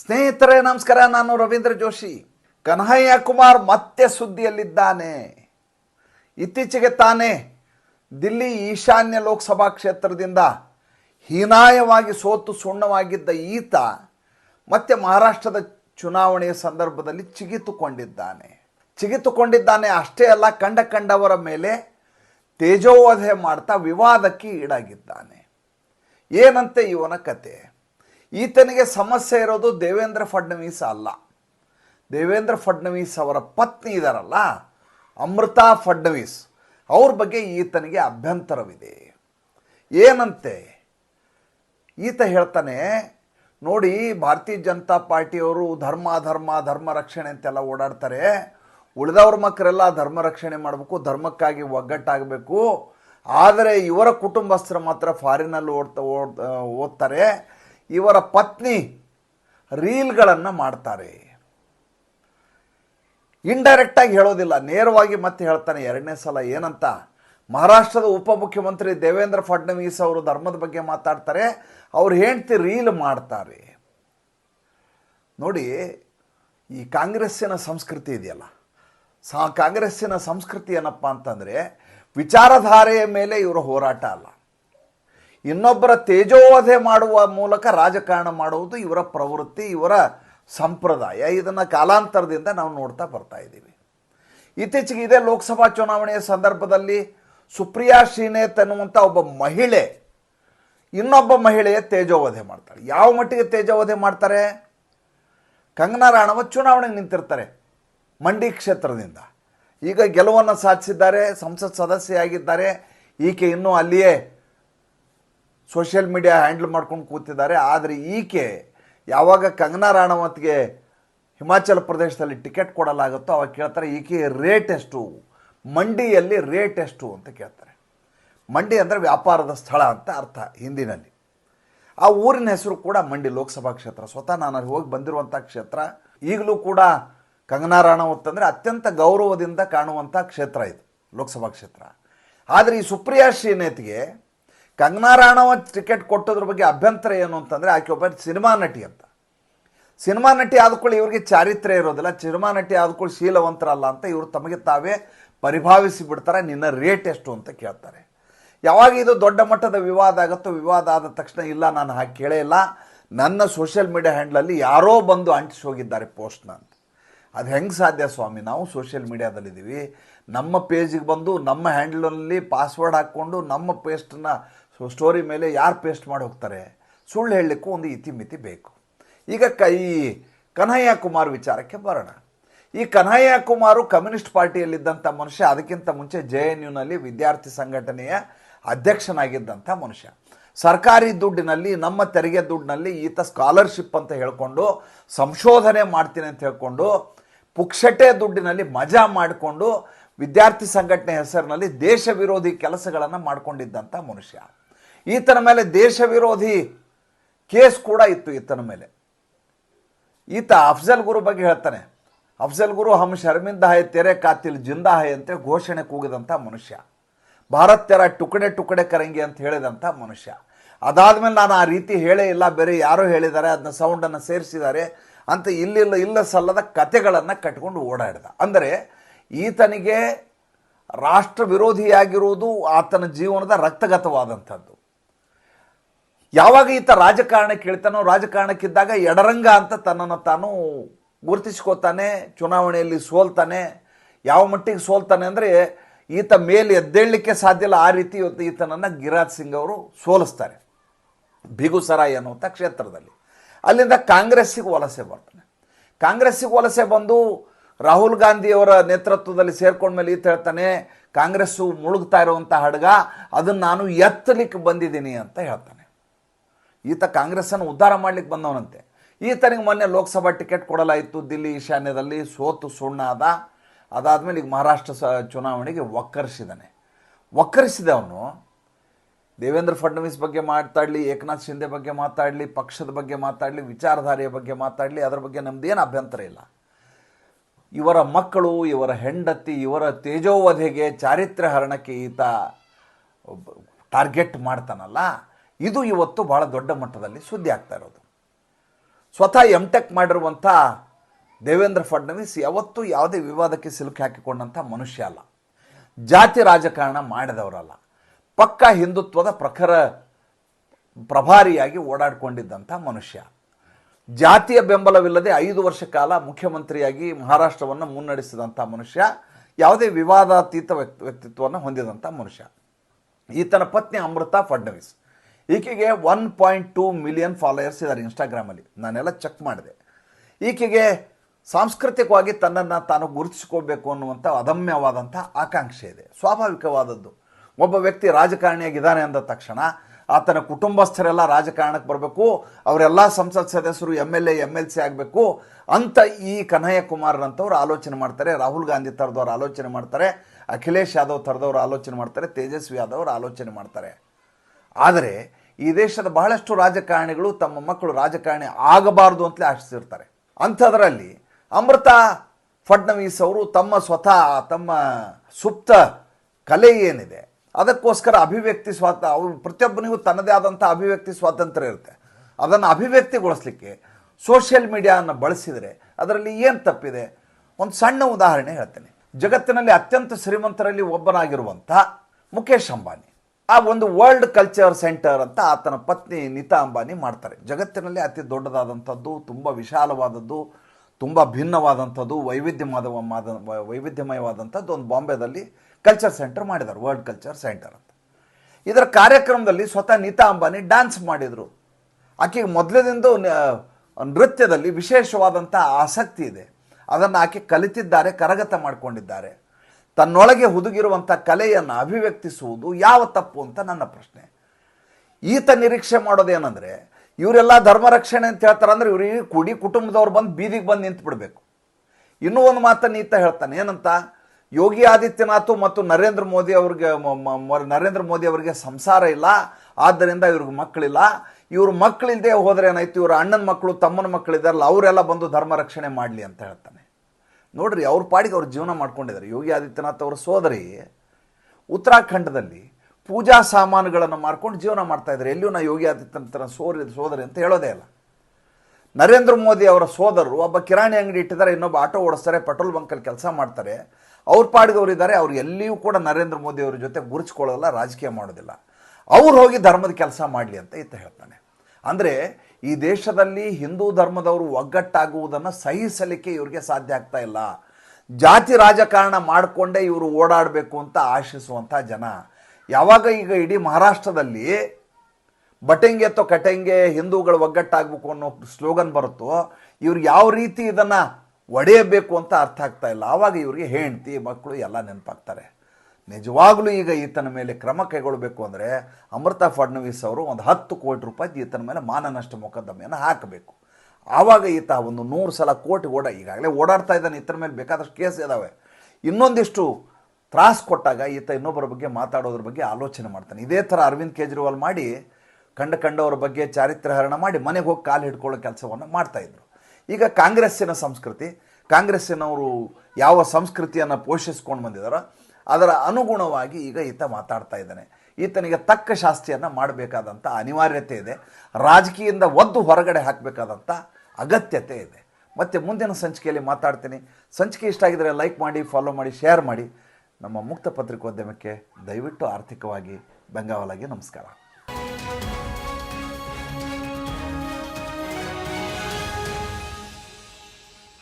ಸ್ನೇಹಿತರೆ, ನಮಸ್ಕಾರ. ನಾನು ರವೀಂದ್ರ ಜೋಶಿ. ಕನ್ಹಯ್ಯ ಕುಮಾರ್ ಮತ್ತೆ ಸುದ್ದಿಯಲ್ಲಿದ್ದಾನೆ. ಇತ್ತೀಚೆಗೆ ತಾನೇ ದಿಲ್ಲಿ ಈಶಾನ್ಯ ಲೋಕಸಭಾ ಕ್ಷೇತ್ರದಿಂದ ಹೀನಾಯವಾಗಿ ಸೋತು ಸುಣ್ಣವಾಗಿದ್ದ ಈತ ಮತ್ತೆ ಮಹಾರಾಷ್ಟ್ರದ ಚುನಾವಣೆಯ ಸಂದರ್ಭದಲ್ಲಿ ಚಿಗಿತುಕೊಂಡಿದ್ದಾನೆ. ಚಿಗಿತುಕೊಂಡಿದ್ದಾನೆ ಅಷ್ಟೇ ಅಲ್ಲ, ಕಂಡ ಕಂಡವರ ಮೇಲೆ ತೇಜೋವಧೆ ಮಾಡ್ತಾ ವಿವಾದಕ್ಕೆ ಈಡಾಗಿದ್ದಾನೆ. ಏನಂತೆ ಇವನ ಕತೆ? ಈತನಿಗೆ ಸಮಸ್ಯೆ ಇರೋದು ದೇವೇಂದ್ರ ಫಡ್ನವೀಸ್ ಅಲ್ಲ. ದೇವೇಂದ್ರ ಫಡ್ನವೀಸ್ ಅವರ ಪತ್ನಿ ಇದಾರಲ್ಲ, ಅಮೃತಾ ಫಡ್ನವೀಸ್. ಅವ್ರ ಬಗ್ಗೆ ಈತನಿಗೆ ಅಭ್ಯಂತರವಿದೆ. ಏನಂತೆ? ಈತ ಹೇಳ್ತಾನೆ, ನೋಡಿ, ಭಾರತೀಯ ಜನತಾ ಪಾರ್ಟಿಯವರು ಧರ್ಮ ಧರ್ಮ ಧರ್ಮ ರಕ್ಷಣೆ ಅಂತೆಲ್ಲ ಓಡಾಡ್ತಾರೆ. ಉಳಿದವ್ರ ಮಕ್ಕರೆಲ್ಲ ಧರ್ಮ ರಕ್ಷಣೆ ಮಾಡಬೇಕು, ಧರ್ಮಕ್ಕಾಗಿ ಒಗ್ಗಟ್ಟಾಗಬೇಕು. ಆದರೆ ಇವರ ಕುಟುಂಬಸ್ಥರು ಮಾತ್ರ ಫಾರಿನಲ್ಲಿ ಓಡ್ತಾ ಓಡ್ ಓದ್ತಾರೆ. ಇವರ ಪತ್ನಿ ರೀಲ್ಗಳನ್ನು ಮಾಡ್ತಾರೆ. ಇಂಡೈರೆಕ್ಟಾಗಿ ಹೇಳೋದಿಲ್ಲ, ನೇರವಾಗಿ ಮತ್ತೆ ಹೇಳ್ತಾನೆ, ಎರಡನೇ ಸಲ ಏನಂತ? ಮಹಾರಾಷ್ಟ್ರದ ಉಪಮುಖ್ಯಮಂತ್ರಿ ದೇವೇಂದ್ರ ಫಡ್ನವೀಸ್ ಅವರು ಧರ್ಮದ ಬಗ್ಗೆ ಮಾತಾಡ್ತಾರೆ, ಅವ್ರು ಹೆಂಡ್ತಿ ರೀಲ್ ಮಾಡ್ತಾರೆ. ನೋಡಿ, ಈ ಕಾಂಗ್ರೆಸ್ಸಿನ ಸಂಸ್ಕೃತಿ ಇದೆಯಲ್ಲ, ಸಾ ಕಾಂಗ್ರೆಸ್ಸಿನ ಸಂಸ್ಕೃತಿ ಏನಪ್ಪ ಅಂತಂದರೆ, ವಿಚಾರಧಾರೆಯ ಮೇಲೆ ಇವರ ಹೋರಾಟ ಅಲ್ಲ. ಇನ್ನೊಬ್ಬರ ತೇಜೋವಧೆ ಮಾಡುವ ಮೂಲಕ ರಾಜಕಾರಣ ಮಾಡುವುದು ಇವರ ಪ್ರವೃತ್ತಿ, ಇವರ ಸಂಪ್ರದಾಯ. ಇದನ್ನು ಕಾಲಾಂತರದಿಂದ ನಾವು ನೋಡ್ತಾ ಬರ್ತಾ ಇದ್ದೀವಿ. ಇತ್ತೀಚೆಗೆ ಇದೇ ಲೋಕಸಭಾ ಚುನಾವಣೆಯ ಸಂದರ್ಭದಲ್ಲಿ ಸುಪ್ರಿಯಾ ಶ್ರೀನೇತ್ ಅನ್ನುವಂಥ ಒಬ್ಬ ಮಹಿಳೆ, ಇನ್ನೊಬ್ಬ ಮಹಿಳೆಯ ತೇಜೋವಧೆ ಮಾಡ್ತಾಳೆ. ಯಾವ ಮಟ್ಟಿಗೆ ತೇಜೋವಧೆ ಮಾಡ್ತಾರೆ? ಕಂಗನಾ ರಾಣವತ್ ಚುನಾವಣೆಗೆ ನಿಂತಿರ್ತಾರೆ ಮಂಡಿ ಕ್ಷೇತ್ರದಿಂದ. ಈಗ ಗೆಲುವನ್ನು ಸಾಧಿಸಿದ್ದಾರೆ, ಸಂಸತ್ ಸದಸ್ಯೆಯಾಗಿದ್ದಾರೆ. ಈಕೆ ಇನ್ನೂ ಅಲ್ಲಿಯೇ ಸೋಷಿಯಲ್ ಮೀಡಿಯಾ ಹ್ಯಾಂಡಲ್ ಮಾಡ್ಕೊಂಡು ಕೂತಿದ್ದಾರೆ. ಆದರೆ ಈಕೆ ಯಾವಾಗ ಕಂಗನಾ ರಾಣವತ್ಗೆ ಹಿಮಾಚಲ ಪ್ರದೇಶದಲ್ಲಿ ಟಿಕೆಟ್ ಕೊಡಲಾಗುತ್ತೋ ಅವಾಗ ಕೇಳ್ತಾರೆ, ಈಕೆ ರೇಟ್ ಎಷ್ಟು? ಮಂಡಿಯಲ್ಲಿ ರೇಟ್ ಎಷ್ಟು? ಅಂತ ಕೇಳ್ತಾರೆ. ಮಂಡಿ ಅಂದರೆ ವ್ಯಾಪಾರದ ಸ್ಥಳ ಅಂತ ಅರ್ಥ ಹಿಂದಿನಲ್ಲಿ. ಆ ಊರಿನ ಹೆಸರು ಕೂಡ ಮಂಡಿ ಲೋಕಸಭಾ ಕ್ಷೇತ್ರ. ಸ್ವತಃ ನಾನು ಹೋಗಿ ಬಂದಿರುವಂಥ ಕ್ಷೇತ್ರ. ಈಗಲೂ ಕೂಡ ಕಂಗನಾ ರಾಣವತ್ ಅಂದರೆ ಅತ್ಯಂತ ಗೌರವದಿಂದ ಕಾಣುವಂಥ ಕ್ಷೇತ್ರ ಇದು, ಲೋಕಸಭಾ ಕ್ಷೇತ್ರ. ಆದರೆ ಈ ಸುಪ್ರಿಯಾ ಶ್ರೀನೇತ್ಗೆ ಕಂಗನಾ ರಾಣಾವತ್ ಟಿಕೆಟ್ ಕೊಟ್ಟೋದ್ರ ಬಗ್ಗೆ ಅಭ್ಯಂತರ ಏನು ಅಂತಂದರೆ, ಆಕೆ ಒಬ್ಬ ಸಿನಿಮಾ ನಟಿ ಅಂತ. ಸಿನಿಮಾ ನಟಿ ಆದ್ಕೊಳ್ಳಿ ಇವರಿಗೆ ಚಾರಿತ್ರ್ಯ ಇರೋದಿಲ್ಲ. ಸಿನಿಮಾ ನಟಿ ಆದ್ಕೊಳ್ಳಿ ಶೀಲವಂತರಲ್ಲ ಅಂತ ಇವರು ತಮಗೆ ತಾವೇ ಪರಿಭಾವಿಸಿ ಬಿಡ್ತಾರೆ. ನಿನ್ನ ರೇಟ್ ಎಷ್ಟು ಅಂತ ಕೇಳ್ತಾರೆ. ಯಾವಾಗ ಇದು ದೊಡ್ಡ ಮಟ್ಟದ ವಿವಾದ ಆಗುತ್ತೋ, ವಿವಾದ ಆದ ತಕ್ಷಣ ಇಲ್ಲ, ನಾನು ಹಾಗೆ ಕೇಳೇ ಇಲ್ಲ. ನನ್ನ ಸೋಷಿಯಲ್ ಮೀಡಿಯಾ ಹ್ಯಾಂಡ್ಲಲ್ಲಿ ಯಾರೋ ಬಂದು ಅಂಟಿಸಿ ಹೋಗಿದ್ದಾರೆ ಪೋಸ್ಟ್ನ ಅಂತ. ಅದು ಹೆಂಗೆ ಸಾಧ್ಯ ಸ್ವಾಮಿ? ನಾವು ಸೋಷಿಯಲ್ ಮೀಡಿಯಾದಲ್ಲಿದ್ದೀವಿ ನಮ್ಮ ಪೇಜಿಗೆ ಬಂದು ನಮ್ಮ ಹ್ಯಾಂಡ್ಲಲ್ಲಿ ಪಾಸ್ವರ್ಡ್ ಹಾಕ್ಕೊಂಡು ನಮ್ಮ ಪೇಸ್ಟನ್ನ ಸ್ಟೋರಿ ಮೇಲೆ ಯಾರು ಪೇಸ್ಟ್ ಮಾಡಿ ಹೋಗ್ತಾರೆ? ಸುಳ್ಳು ಹೇಳಲಿಕ್ಕೂ ಒಂದು ಇತಿಮಿತಿ ಬೇಕು. ಈಗ ಕ ಕನ್ಹಯ್ಯ ಕುಮಾರ್ ವಿಚಾರಕ್ಕೆ ಬರೋಣ. ಈ ಕನ್ಹಯ್ಯ ಕುಮಾರು ಕಮ್ಯುನಿಸ್ಟ್ ಪಾರ್ಟಿಯಲ್ಲಿದ್ದಂಥ ಮನುಷ್ಯ, ಅದಕ್ಕಿಂತ ಮುಂಚೆ ಜೆ ಎನ್ ಯುನಲ್ಲಿ ವಿದ್ಯಾರ್ಥಿ ಸಂಘಟನೆಯ ಅಧ್ಯಕ್ಷನಾಗಿದ್ದಂಥ ಮನುಷ್ಯ. ಸರ್ಕಾರಿ ದುಡ್ಡಿನಲ್ಲಿ, ನಮ್ಮ ತೆರಿಗೆ ದುಡ್ಡಿನಲ್ಲಿ ಈತ ಸ್ಕಾಲರ್ಶಿಪ್ ಅಂತ ಹೇಳಿಕೊಂಡು, ಸಂಶೋಧನೆ ಮಾಡ್ತೀನಿ ಅಂತ ಹೇಳಿಕೊಂಡು, ಪುಕ್ಷಟೆ ದುಡ್ಡಿನಲ್ಲಿ ಮಜಾ ಮಾಡಿಕೊಂಡು, ವಿದ್ಯಾರ್ಥಿ ಸಂಘಟನೆ ಹೆಸರಿನಲ್ಲಿ ದೇಶ ವಿರೋಧಿ ಕೆಲಸಗಳನ್ನು ಮಾಡಿಕೊಂಡಿದ್ದಂಥ ಮನುಷ್ಯ. ಈತನ ಮೇಲೆ ದೇಶ ವಿರೋಧಿ ಕೇಸ್ ಕೂಡ ಇತ್ತು ಈತನ ಮೇಲೆ. ಈತ ಅಫ್ಜಲ್ ಗುರು ಬಗ್ಗೆ ಹೇಳ್ತಾನೆ, ಅಫ್ಜಲ್ ಗುರು ಹಮ್ ಶರ್ಮಿಂದ ಹೈ, ತೆರೆ ಕಾತಿಲ್ ಜಿಂದಾ ಹೈ ಅಂತ ಘೋಷಣೆ ಕೂಗಿದಂಥ ಮನುಷ್ಯ. ಭಾರತ್ ತೆರ ಟುಕಡೆ ಟುಕಡೆ ಕರಂಗಿ ಅಂತ ಹೇಳಿದಂಥ ಮನುಷ್ಯ. ಅದಾದಮೇಲೆ ನಾನು ಆ ರೀತಿ ಹೇಳೇ ಇಲ್ಲ, ಬೇರೆ ಯಾರೋ ಹೇಳಿದ್ದಾರೆ ಅದನ್ನ ಸೌಂಡನ್ನು ಸೇರಿಸಿದ್ದಾರೆ ಅಂತ ಇಲ್ಲಿಲ್ಲ ಇಲ್ಲ ಸಲ್ಲದ ಕತೆಗಳನ್ನು ಕಟ್ಕೊಂಡು ಓಡಾಡಿದ. ಅಂದರೆ ಈತನಿಗೆ ರಾಷ್ಟ್ರ ವಿರೋಧಿಯಾಗಿರುವುದು ಆತನ ಜೀವನದ ರಕ್ತಗತವಾದಂಥದ್ದು. ಯಾವಾಗ ಈತ ರಾಜಕಾರಣ ಕೇಳ್ತಾನೋ ರಾಜಕಾರಣಕ್ಕಿದ್ದಾಗ ಎಡರಂಗ ಅಂತ ತನ್ನನ್ನು ತಾನು ಗುರುತಿಸ್ಕೋತಾನೆ, ಚುನಾವಣೆಯಲ್ಲಿ ಸೋಲ್ತಾನೆ, ಯಾವ ಮಟ್ಟಿಗೆ ಸೋಲ್ತಾನೆ ಅಂದರೆ ಈತ ಮೇಲೆ ಎದ್ದೇಳಲಿಕ್ಕೆ ಸಾಧ್ಯ ಇಲ್ಲ. ಆ ರೀತಿ ಇವತ್ತು ಈತನನ್ನು ಗಿರಾಜ್ ಸಿಂಗ್ ಅವರು ಸೋಲಿಸ್ತಾರೆ. ಬಿಗುಸರಾಯ್ ಅನ್ನುವಂಥ ಕ್ಷೇತ್ರದಲ್ಲಿ. ಅಲ್ಲಿಂದ ಕಾಂಗ್ರೆಸ್ಸಿಗೆ ವಲಸೆ ಬರ್ತಾನೆ. ಕಾಂಗ್ರೆಸ್ಸಿಗೆ ವಲಸೆ ಬಂದು ರಾಹುಲ್ ಗಾಂಧಿಯವರ ನೇತೃತ್ವದಲ್ಲಿ ಸೇರ್ಕೊಂಡ್ಮೇಲೆ ಈತ ಹೇಳ್ತಾನೆ, ಕಾಂಗ್ರೆಸ್ಸು ಮುಳುಗ್ತಾ ಇರುವಂಥ ಹಡಗ, ಅದನ್ನು ನಾನು ಎತ್ತಲಿಕ್ಕೆ ಬಂದಿದ್ದೀನಿ ಅಂತ ಹೇಳ್ತಾನೆ. ಈತ ಕಾಂಗ್ರೆಸ್ಸನ್ನು ಉದ್ಧಾರ ಮಾಡ್ಲಿಕ್ಕೆ ಬಂದವನಂತೆ. ಈತನಿಗೆ ಮೊನ್ನೆ ಲೋಕಸಭಾ ಟಿಕೆಟ್ ಕೊಡಲಾಯಿತು. ದಿಲ್ಲಿ ಈಶಾನ್ಯದಲ್ಲಿ ಸೋತು ಸುಣ್ಣ ಆದ ಅದಾದಮೇಲೆ ಈಗ ಮಹಾರಾಷ್ಟ್ರ ಸ ಚುನಾವಣೆಗೆ ಒಕ್ಕರಿಸಿದ್ದಾನೆ ಒಕ್ಕರಿಸಿದವನು ದೇವೇಂದ್ರ ಫಡ್ನವೀಸ್ ಬಗ್ಗೆ ಮಾತಾಡಲಿ, ಏಕನಾಥ್ ಶಿಂದೆ ಬಗ್ಗೆ ಮಾತಾಡಲಿ, ಪಕ್ಷದ ಬಗ್ಗೆ ಮಾತಾಡಲಿ, ವಿಚಾರಧಾರೆಯ ಬಗ್ಗೆ ಮಾತಾಡಲಿ, ಅದರ ಬಗ್ಗೆ ನಮ್ದೇನು ಅಭ್ಯಂತರ ಇಲ್ಲ. ಇವರ ಮಕ್ಕಳು, ಇವರ ಹೆಂಡತಿ, ಇವರ ತೇಜೋವಧೆಗೆ ಚಾರಿತ್ರ್ಯ ಹರಣಕ್ಕೆ ಈತ ಟಾರ್ಗೆಟ್ ಮಾಡ್ತಾನಲ್ಲ. ಇದು ಇವತ್ತು ಭಾಳ ದೊಡ್ಡ ಮಟ್ಟದಲ್ಲಿ ಸುದ್ದಿ ಆಗ್ತಾ ಇರೋದು. ಸ್ವತಃ ಎಂ ಟೆಕ್ ಮಾಡಿರುವಂಥ ದೇವೇಂದ್ರ ಫಡ್ನವೀಸ್ ಯಾವತ್ತೂ ಯಾವುದೇ ವಿವಾದಕ್ಕೆ ಸಿಲುಕಿ ಹಾಕಿಕೊಂಡಂಥ ಮನುಷ್ಯ ಅಲ್ಲ. ಜಾತಿ ರಾಜಕಾರಣ ಮಾಡಿದವರಲ್ಲ. ಪಕ್ಕ ಹಿಂದುತ್ವದ ಪ್ರಖರ ಪ್ರಭಾರಿಯಾಗಿ ಓಡಾಡಿಕೊಂಡಿದ್ದಂಥ ಮನುಷ್ಯ. ಜಾತಿಯ ಬೆಂಬಲವಿಲ್ಲದೆ ಐದು ವರ್ಷ ಕಾಲ ಮುಖ್ಯಮಂತ್ರಿಯಾಗಿ ಮಹಾರಾಷ್ಟ್ರವನ್ನು ಮುನ್ನಡೆಸಿದಂಥ ಮನುಷ್ಯ, ಯಾವುದೇ ವಿವಾದಾತೀತ ವ್ಯಕ್ತಿ ವ್ಯಕ್ತಿತ್ವವನ್ನು ಹೊಂದಿದಂಥ ಮನುಷ್ಯ. ಈತನ ಪತ್ನಿ ಅಮೃತ ಫಡ್ನವೀಸ್. ಈಕೆಗೆ one point two million followers ಇದ್ದಾರೆ ಇನ್ಸ್ಟಾಗ್ರಾಮಲ್ಲಿ ನಾನೆಲ್ಲ ಚೆಕ್ ಮಾಡಿದೆ. ಈಕೆಗೆ ಸಾಂಸ್ಕೃತಿಕವಾಗಿ ತನ್ನನ್ನು ತಾನು ಗುರುತಿಸ್ಕೋಬೇಕು ಅನ್ನುವಂಥ ಅದಮ್ಯವಾದಂಥ ಆಕಾಂಕ್ಷೆ ಇದೆ. ಸ್ವಾಭಾವಿಕವಾದದ್ದು. ಒಬ್ಬ ವ್ಯಕ್ತಿ ರಾಜಕಾರಣಿಯಾಗಿದ್ದಾನೆ ಅಂದ ತಕ್ಷಣ ಆತನ ಕುಟುಂಬಸ್ಥರೆಲ್ಲ ರಾಜಕಾರಣಕ್ಕೆ ಬರಬೇಕು, ಅವರೆಲ್ಲ ಸಂಸತ್ ಸದಸ್ಯರು M L A M L C ಆಗಬೇಕು ಅಂತ ಈ ಕನ್ಹಯ್ಯ ಕುಮಾರ್ನಂಥವ್ರು ಆಲೋಚನೆ ಮಾಡ್ತಾರೆ. ರಾಹುಲ್ ಗಾಂಧಿ ಥರದವ್ರು ಆಲೋಚನೆ ಮಾಡ್ತಾರೆ. ಅಖಿಲೇಶ್ ಯಾದವ್ ಥರದವ್ರು ಆಲೋಚನೆ ಮಾಡ್ತಾರೆ. ತೇಜಸ್ವಿ ಯಾದವ್ರು ಆಲೋಚನೆ ಮಾಡ್ತಾರೆ. ಆದರೆ ಈ ದೇಶದ ಬಹಳಷ್ಟು ರಾಜಕಾರಣಿಗಳು ತಮ್ಮ ಮಕ್ಕಳು ರಾಜಕಾರಣಿ ಆಗಬಾರ್ದು ಅಂತಲೇ ಆಶಿಸಿರ್ತಾರೆ. ಅಂಥದ್ರಲ್ಲಿ ಅಮೃತ ಫಡ್ನವೀಸ್ ಅವರು ತಮ್ಮ ಸ್ವತಃ, ತಮ್ಮ ಸುಪ್ತ ಕಲೆ ಏನಿದೆ, ಅದಕ್ಕೋಸ್ಕರ ಅಭಿವ್ಯಕ್ತಿ ಸ್ವಾತ, ಅವರು ಪ್ರತಿಯೊಬ್ಬನಿಗೂ ತನ್ನದೇ ಆದಂಥ ಅಭಿವ್ಯಕ್ತಿ ಸ್ವಾತಂತ್ರ್ಯ ಇರುತ್ತೆ. ಅದನ್ನು ಅಭಿವ್ಯಕ್ತಿಗೊಳಿಸ್ಲಿಕ್ಕೆ ಸೋಷಿಯಲ್ ಮೀಡಿಯಾವನ್ನು ಬಳಸಿದರೆ ಅದರಲ್ಲಿ ಏನು ತಪ್ಪಿದೆ? ಒಂದು ಸಣ್ಣ ಉದಾಹರಣೆ ಹೇಳ್ತೇನೆ. ಜಗತ್ತಿನಲ್ಲಿ ಅತ್ಯಂತ ಶ್ರೀಮಂತರಲ್ಲಿ ಒಬ್ಬನಾಗಿರುವಂಥ ಮುಖೇಶ್ ಅಂಬಾನಿ. ಆ ಒಂದು ವರ್ಲ್ಡ್ ಕಲ್ಚರ್ ಸೆಂಟರ್ ಅಂತ ಆತನ ಪತ್ನಿ ನಿತಾ ಅಂಬಾನಿ ಮಾಡ್ತಾರೆ. ಜಗತ್ತಿನಲ್ಲಿ ಅತಿ ದೊಡ್ಡದಾದಂಥದ್ದು, ತುಂಬ ವಿಶಾಲವಾದದ್ದು, ತುಂಬ ಭಿನ್ನವಾದಂಥದ್ದು ವೈವಿಧ್ಯಮಾದ ಮಾದ- ವೈವಿಧ್ಯಮಯವಾದಂಥದ್ದು ಒಂದು ಬಾಂಬೆದಲ್ಲಿ ಕಲ್ಚರ್ ಸೆಂಟರ್ ಮಾಡಿದ್ದಾರೆ ವರ್ಲ್ಡ್ ಕಲ್ಚರ್ ಸೆಂಟರ್ ಅಂತ. ಇದರ ಕಾರ್ಯಕ್ರಮದಲ್ಲಿ ಸ್ವತಃ ನಿತಾ ಅಂಬಾನಿ ಡ್ಯಾನ್ಸ್ ಮಾಡಿದರು. ಆಕೆಗೆ ಮೊದಲಿನಿಂದ ನೃತ್ಯದಲ್ಲಿ ವಿಶೇಷವಾದಂಥ ಆಸಕ್ತಿ ಇದೆ. ಅದನ್ನು ಆಕೆ ಕಲಿತಿದ್ದಾರೆ, ಕರಗತ ಮಾಡಿಕೊಂಡಿದ್ದಾರೆ. ತನ್ನೊಳಗೆ ಹುದುಗಿರುವಂಥ ಕಲೆಯನ್ನು ಅಭಿವ್ಯಕ್ತಿಸುವುದು ಯಾವ ತಪ್ಪು ಅಂತ ನನ್ನ ಪ್ರಶ್ನೆ. ಈತ ನಿರೀಕ್ಷೆ ಮಾಡೋದೇನೆಂದರೆ ಇವರೆಲ್ಲ ಧರ್ಮ ರಕ್ಷಣೆ ಅಂತ ಹೇಳ್ತಾರೆ ಅಂದ್ರೆ ಇವ್ರಿಗೆ ಕುಡಿ ಕುಟುಂಬದವ್ರು ಬಂದು ಬೀದಿಗೆ ಬಂದು ನಿಂತು ಬಿಡಬೇಕು ಇನ್ನೂ ಒಂದು ಮಾತನ್ನು ಈತ ಹೇಳ್ತಾನೆ, ಏನಂತ? ಯೋಗಿ ಆದಿತ್ಯನಾಥ್ ಮತ್ತು ನರೇಂದ್ರ ಮೋದಿ ಅವ್ರಿಗೆ ನರೇಂದ್ರ ಮೋದಿ ಅವರಿಗೆ ಸಂಸಾರ ಇಲ್ಲ, ಆದ್ದರಿಂದ ಇವ್ರಿಗೆ ಮಕ್ಕಳಿಲ್ಲ. ಇವ್ರ ಮಕ್ಕಳಿಲ್ಲದೆ ಹೋದರೆ ಏನಾಯ್ತು? ಇವ್ರ ಅಣ್ಣನ ಮಕ್ಕಳು, ತಮ್ಮನ ಮಕ್ಕಳಿದ್ದಾರಲ್ಲ, ಅವರೆಲ್ಲ ಬಂದು ಧರ್ಮ ರಕ್ಷಣೆ ಮಾಡಲಿ ಅಂತ ಹೇಳ್ತಾನೆ. ನೋಡ್ರಿ, ಅವ್ರ ಪಾಡಿಗೆ ಅವ್ರು ಜೀವನ ಮಾಡ್ಕೊಂಡಿದ್ದಾರೆ. ಯೋಗಿ ಆದಿತ್ಯನಾಥ್ ಅವರ ಸೋದರಿ ಉತ್ತರಾಖಂಡದಲ್ಲಿ ಪೂಜಾ ಸಾಮಾನುಗಳನ್ನು ಮಾರ್ಕೊಂಡು ಜೀವನ ಮಾಡ್ತಾ ಇದ್ದಾರೆ. ಎಲ್ಲಿಯೂ ನಾ ಯೋಗಿ ಆದಿತ್ಯನಾಥನ ಸೋರಿ, ಸೋದರಿ ಅಂತ ಹೇಳೋದೇ ಇಲ್ಲ. ನರೇಂದ್ರ ಮೋದಿ ಅವರ ಸೋದರರು ಒಬ್ಬ ಕಿರಾಣಿ ಅಂಗಡಿ ಇಟ್ಟಿದ್ದಾರೆ, ಇನ್ನೊಬ್ಬ ಆಟೋ ಓಡಿಸ್ತಾರೆ, ಪೆಟ್ರೋಲ್ ಬಂಕಲ್ಲಿ ಕೆಲಸ ಮಾಡ್ತಾರೆ. ಅವ್ರ ಪಾಡಿಗೆ ಅವ್ರು ಇದ್ದಾರೆ, ಅವ್ರು ಎಲ್ಲಿಯೂ ಕೂಡ ನರೇಂದ್ರ ಮೋದಿ ಅವ್ರ ಜೊತೆ ಗುರುಚಿಕೊಳ್ಳೋದಿಲ್ಲ ರಾಜಕೀಯ ಮಾಡೋದಿಲ್ಲ. ಅವ್ರು ಹೋಗಿ ಧರ್ಮದ ಕೆಲಸ ಮಾಡಲಿ ಅಂತ ಈತ ಹೇಳ್ತಾನೆ. ಅಂದರೆ ಈ ದೇಶದಲ್ಲಿ ಹಿಂದೂ ಧರ್ಮದವರು ಒಗ್ಗಟ್ಟಾಗುವುದನ್ನು ಸಹಿಸಲಿಕ್ಕೆ ಇವರಿಗೆ ಸಾಧ್ಯ ಆಗ್ತಾ ಇಲ್ಲ. ಜಾತಿ ರಾಜಕಾರಣ ಮಾಡಿಕೊಂಡೇ ಇವರು ಓಡಾಡಬೇಕು ಅಂತ ಆಶಿಸುವಂಥ ಜನ. ಯಾವಾಗ ಈಗ ಇಡೀ ಮಹಾರಾಷ್ಟ್ರದಲ್ಲಿ ಬಟೆಂಗೆ ಅಥವಾ ಕಟೆಂಗೆ ಹಿಂದೂಗಳು ಒಗ್ಗಟ್ಟಾಗಬೇಕು ಅನ್ನೋ ಸ್ಲೋಗನ್ ಬರುತ್ತೋ, ಇವ್ರು ಯಾವ ರೀತಿ ಇದನ್ನು ಒಡೆಯಬೇಕು ಅಂತ ಅರ್ಥ ಆಗ್ತಾ ಇಲ್ಲ. ಆವಾಗ ಇವರಿಗೆ ಹೆಂಡ್ತಿ ಮಕ್ಕಳು ಎಲ್ಲ ನೆನಪಾಗ್ತಾರೆ. ನಿಜವಾಗ್ಲೂ ಈಗ ಈತನ ಮೇಲೆ ಕ್ರಮ ಕೈಗೊಳ್ಳಬೇಕು ಅಂದರೆ ಅಮೃತ ಫಡ್ನವೀಸ್ ಅವರು ಒಂದು ಹತ್ತು ಕೋಟಿ ರೂಪಾಯಿ ಈತನ ಮೇಲೆ ಮಾನನಷ್ಟ ಮೊಕದ್ದಮೆಯನ್ನು ಹಾಕಬೇಕು. ಆವಾಗ ಈತ ಒಂದು ನೂರು ಸಲ ಕೋಟಿ ಓಡ ಈಗಾಗಲೇ ಓಡಾಡ್ತಾ ಇದ್ದಾನೆ, ಈತನ ಮೇಲೆ ಬೇಕಾದಷ್ಟು ಕೇಸ್ ಇದ್ದಾವೆ ಇನ್ನೊಂದಿಷ್ಟು ತ್ರಾಸು ಕೊಟ್ಟಾಗ ಈತ ಇನ್ನೊಬ್ಬರ ಬಗ್ಗೆ ಮಾತಾಡೋದ್ರ ಬಗ್ಗೆ ಆಲೋಚನೆ ಮಾಡ್ತಾನೆ. ಇದೇ ಥರ ಅರವಿಂದ್ ಕೇಜ್ರಿವಾಲ್ ಮಾಡಿ, ಕಂಡ ಕಂಡವರ ಬಗ್ಗೆ ಚಾರಿತ್ರಹರಣ ಮಾಡಿ ಮನೆಗೆ ಹೋಗಿ ಕಾಲು ಹಿಡ್ಕೊಳ್ಳೋ ಕೆಲಸವನ್ನು ಮಾಡ್ತಾಯಿದ್ರು ಈಗ ಕಾಂಗ್ರೆಸ್ಸಿನ ಸಂಸ್ಕೃತಿ, ಕಾಂಗ್ರೆಸ್ಸಿನವರು ಯಾವ ಸಂಸ್ಕೃತಿಯನ್ನು ಪೋಷಿಸ್ಕೊಂಡು ಬಂದಿದ್ದಾರೋ ಅದರ ಅನುಗುಣವಾಗಿ ಈಗ ಈತ ಮಾತಾಡ್ತಾ ಇದ್ದಾನೆ. ಈತನಿಗೆ ತಕ್ಕ ಶಾಸ್ತಿಯನ್ನು ಮಾಡಬೇಕಾದಂಥ ಅನಿವಾರ್ಯತೆ ಇದೆ. ರಾಜಕೀಯದಿಂದ ಒದ್ದು ಹೊರಗಡೆ ಹಾಕಬೇಕಾದಂಥ ಅಗತ್ಯತೆ ಇದೆ. ಮತ್ತು ಮುಂದಿನ ಸಂಚಿಕೆಯಲ್ಲಿ ಮಾತಾಡ್ತೀನಿ. ಸಂಚಿಕೆ ಇಷ್ಟ ಆಗಿದರೆ ಲೈಕ್ ಮಾಡಿ ಫಾಲೋ ಮಾಡಿ ಶೇರ್ ಮಾಡಿ. ನಮ್ಮ ಮುಕ್ತ ಪತ್ರಿಕೋದ್ಯಮಕ್ಕೆ ದಯವಿಟ್ಟು ಆರ್ಥಿಕವಾಗಿ ಬೆಂಗಾವಲಾಗಿ ನಮಸ್ಕಾರ.